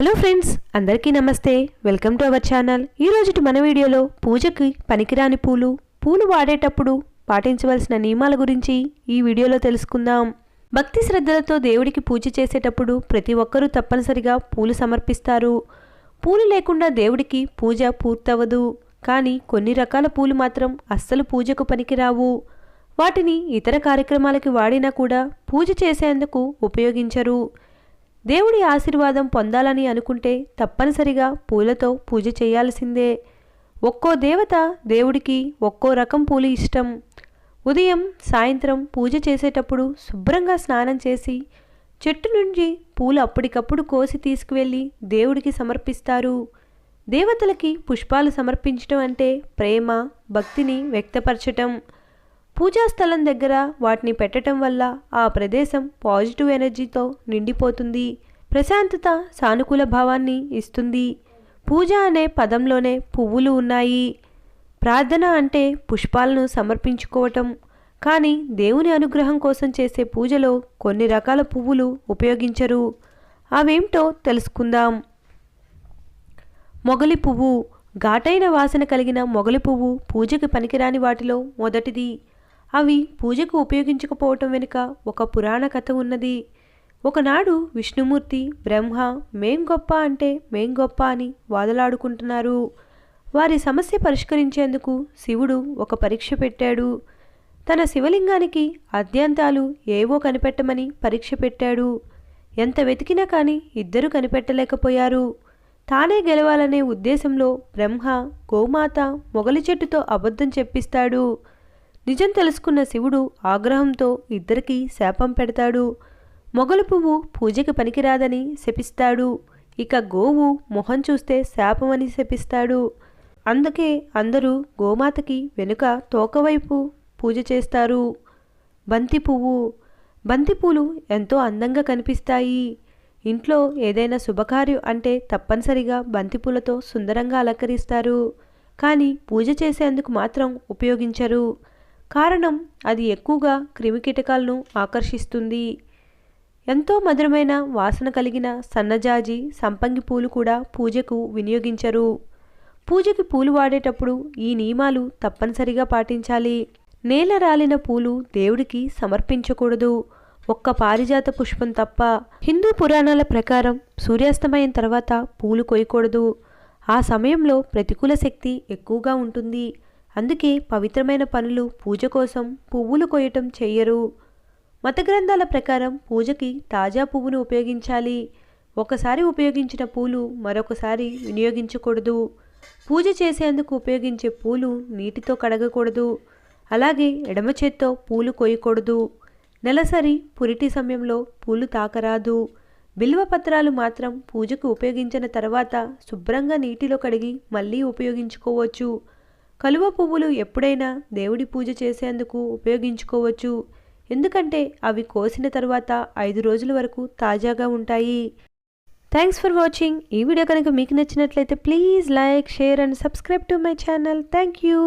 Hello friends అందరికీ నమస్తే. Welcome to our channel. ఈ రోజుటి మన వీడియోలో పూజకి పనికిరాని పూలు పూలు వాడేటప్పుడు పాటించవలసిన నియమాల గురించి ఈ వీడియోలో తెలుసుకుందాం. భక్తి శ్రద్ధలతో దేవుడికి పూజ చేసేటప్పుడు ప్రతి ఒక్కరూ తప్పనిసరిగా పూలు సమర్పిస్తారు. పూలు లేకుండా దేవుడికి పూజ పూర్తవదు కానీ కొన్ని రకాల పూలు మాత్రం అస్సలు పూజకు పనికిరావు. వాటిని ఇతర కార్యక్రమాలకి వాడినా కూడా పూజ చేసేందుకు ఉపయోగించరు. దేవుడి ఆశీర్వాదం పొందాలని అనుకుంటే తప్పనిసరిగా పూలతో పూజ చేయాల్సిందే. ఒక్కో దేవత దేవుడికి ఒక్కో రకం పూలు ఇష్టం. ఉదయం సాయంత్రం పూజ చేసేటప్పుడు శుభ్రంగా స్నానం చేసి చెట్టు నుంచి పూలు అప్పటికప్పుడు కోసి తీసుకువెళ్ళి దేవుడికి సమర్పిస్తారు. దేవతలకి పుష్పాలు సమర్పించడం అంటే ప్రేమ భక్తిని వ్యక్తపరచటం. పూజా స్థలం దగ్గర వాటిని పెట్టడం వల్ల ఆ ప్రదేశం పాజిటివ్ ఎనర్జీతో నిండిపోతుంది. ప్రశాంతత సానుకూల భావాన్ని ఇస్తుంది. పూజ అనే పదంలోనే పువ్వులు ఉన్నాయి. ప్రార్థన అంటే పుష్పాలను సమర్పించుకోవటం. కానీ దేవుని అనుగ్రహం కోసం చేసే పూజలో కొన్ని రకాల పువ్వులు ఉపయోగించరు. అవేమిటో తెలుసుకుందాం. మొగలి పువ్వు. ఘాటైన వాసన కలిగిన మొగలి పువ్వు పూజకి పనికిరాని వాటిలో మొదటిది. అవి పూజకు ఉపయోగించకపోవటం వెనుక ఒక పురాణ కథ ఉన్నది. ఒకనాడు విష్ణుమూర్తి బ్రహ్మ మేం గొప్ప అంటే మేం గొప్ప అని వాదలాడుకుంటున్నారు. వారి సమస్య పరిష్కరించేందుకు శివుడు ఒక పరీక్ష పెట్టాడు. తన శివలింగానికి అద్యంతాలు ఏవో కనిపెట్టమని పరీక్ష పెట్టాడు. ఎంత వెతికినా కానీ ఇద్దరు కనిపెట్టలేకపోయారు. తానే గెలవాలనే ఉద్దేశంలో బ్రహ్మ గోమాత మొగలి చెట్టుతో అబద్ధం చెప్పిస్తాడు. నిజం తెలుసుకున్న శివుడు ఆగ్రహంతో ఇద్దరికీ శాపం పెడతాడు. మొగలు పువ్వు పూజకి పనికిరాదని శపిస్తాడు. ఇక గోవు మొహం చూస్తే శాపమని శపిస్తాడు. అందుకే అందరూ గోమాతకి వెనుక తోకవైపు పూజ చేస్తారు. బంతి పువ్వు. బంతిపూలు ఎంతో అందంగా కనిపిస్తాయి. ఇంట్లో ఏదైనా శుభకార్యం అంటే తప్పనిసరిగా బంతిపూలతో సుందరంగా అలంకరిస్తారు. కానీ పూజ చేసేందుకు మాత్రం ఉపయోగించరు. కారణం అది ఎక్కువగా క్రిమికీటకాలను ఆకర్షిస్తుంది. ఎంతో మధురమైన వాసన కలిగిన సన్నజాజి సంపంగి పూలు కూడా పూజకు వినియోగించరు. పూజకి పూలు వాడేటప్పుడు ఈ నియమాలు తప్పనిసరిగా పాటించాలి. నేల రాలిన పూలు దేవుడికి సమర్పించకూడదు. ఒక్క పారిజాత పుష్పం తప్ప. హిందూ పురాణాల ప్రకారం సూర్యాస్తమయం తర్వాత పూలు కొయ్యకూడదు. ఆ సమయంలో ప్రతికూల శక్తి ఎక్కువగా ఉంటుంది. అందుకే పవిత్రమైన పనులు పూజ కోసం పువ్వులు కొయ్యటం చెయ్యరు. మత గ్రంథాల ప్రకారం పూజకి తాజా పువ్వును ఉపయోగించాలి. ఒకసారి ఉపయోగించిన పూలు మరొకసారి వినియోగించకూడదు. పూజ చేసేందుకు ఉపయోగించే పూలు నీటితో కడగకూడదు. అలాగే ఎడమ చేత్తో పూలు కొయ్యకూడదు. నెలసరి పురిటి సమయంలో పూలు తాకరాదు. బిల్వ పత్రాలు మాత్రం పూజకు ఉపయోగించిన తర్వాత శుభ్రంగా నీటిలో కడిగి మళ్ళీ ఉపయోగించుకోవచ్చు. కలువ పువ్వులు ఎప్పుడైనా దేవుడి పూజ చేసేందుకు ఉపయోగించుకోవచ్చు. ఎందుకంటే అవి కోసిన తర్వాత ఐదు రోజుల వరకు తాజాగా ఉంటాయి. థ్యాంక్స్ ఫర్ వాచింగ్ ఈ వీడియో కనుక మీకు నచ్చినట్లయితే please like share and subscribe to my channel thank you